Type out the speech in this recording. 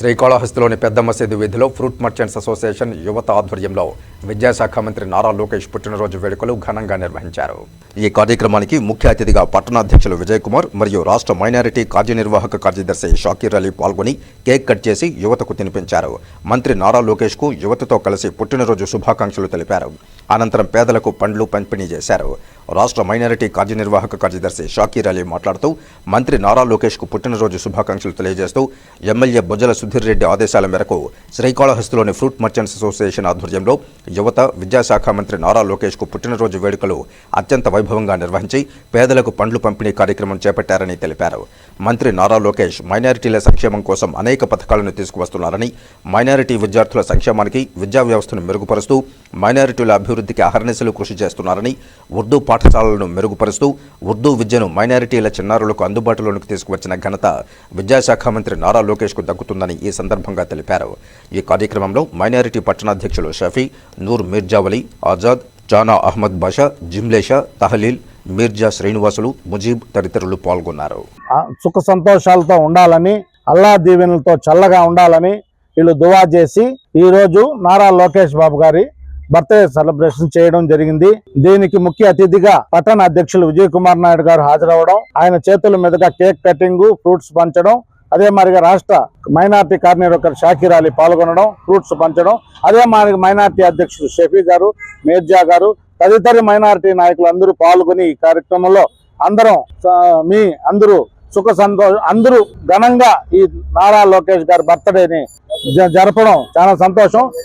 శ్రీకాళహస్తిలోని పెద్ద మసీదు వీధిలో ఫ్రూట్ మర్చెంట్స్ అసోసియేషన్ యువత ఆధ్వర్యంలో విద్యాశాఖ మంత్రి నారా లోకేష్ పుట్టినరోజు వేడుకలు ఘనంగా నిర్వహించారు. ఈ కార్యక్రమానికి ముఖ్య అతిథిగా పట్టణాధ్యక్షులు విజయ్ కుమార్ మరియు రాష్ట్ర మైనారిటీ కార్యనిర్వాహక కార్యదర్శి షాకీర్ అలీ పాల్గొని కేక్ కట్ చేసి యువతకు తినిపించారు. మంత్రి నారా లోకేష్కు యువతతో కలిసి పుట్టినరోజు శుభాకాంక్షలు తెలిపారు. అనంతరం పేదలకు పండ్లు పంపిణీ చేశారు. రాష్ట్ర మైనారిటీ కార్యనిర్వాహక కార్యదర్శి షాకీర్ అలీ మాట్లాడుతూ మంత్రి నారా లోకేష్కు పుట్టినరోజు శుభాకాంక్షలు తెలియజేస్తూ ఎమ్మెల్యే బొజ్జల సుధీర్ రెడ్డి ఆదేశాల మేరకు శ్రీకాళహస్తిలోని ఫ్రూట్ మర్చెంట్స్ అసోసియేషన్ ఆధ్వర్యంలో యువత విద్యాశాఖ మంత్రి నారా లోకేష్కు పుట్టినరోజు వేడుకలు అత్యంత వైభవంగా నిర్వహించి పేదలకు పండ్లు పంపిణీ కార్యక్రమం చేపట్టారని తెలిపారు. మంత్రి నారా లోకేష్ మైనారిటీల సంక్షేమం కోసం అనేక పథకాలను తీసుకువస్తున్నారని మైనారిటీ విద్యార్థుల సంక్షేమానికి విద్యా వ్యవస్థను మెరుగుపరుస్తూ మైనారిటీల అభివృద్ధికి అహర్నిశలు కృషి చేస్తున్నారని ఉర్దూ పాఠశాలలను మెరుగుపరుస్తూ ఉర్దూ విద్యను మైనారిటీల చిన్నారులకు అందుబాటులోకి తీసుకువచ్చిన ఘనత విద్యాశాఖ మంత్రి నారా లోకేష్కు దక్కుతుందని ఈ సందర్భంగా తెలిపారు. ఈ కార్యక్రమంలో మైనారిటీ పట్టణాధ్యక్షులు షఫీ నూర్ మీర్జావలి ఆజాద్ జానా అహ్మద్ బాషా జిమ్లేషా తహలీల్ మీర్జా శ్రీనివాసులు ముజీబ్ తదితరులు పాల్గొన్నారు. సుఖ సంతోషాలతో ఉండాలని అల్లా దీవెనలతో చల్లగా ఉండాలని వీళ్ళు దువా చేసి ఈ రోజు నారా లోకేష్ బాబు గారి బర్త్డే సెలబ్రేషన్ చేయడం జరిగింది. దీనికి ముఖ్య అతిథిగా పట్టణ అధ్యక్షులు విజయ్ కుమార్ నాయుడు గారు హాజరవడం ఆయన చేతుల మీదుగా కేక్ కటింగ్ ఫ్రూట్స్ పంచడం అదే మాదిరిగా రాష్ట్ర మైనార్టీ కార్యనిర్వాహకులు షాకీర్ అలీ పాల్గొనడం ఫ్రూట్స్ పంచడం. అదే మాదిరిగా మైనార్టీ అధ్యక్షుడు షఫీ గారు మేర్జా గారు తదితర మైనార్టీ నాయకులు అందరూ పాల్గొని ఈ కార్యక్రమంలో అందరం మీ అందరూ సుఖ సంతోష అందరూ ఘనంగా ఈ నారా లోకేష్ గారి బర్త్డేని జరపడం చాలా సంతోషం.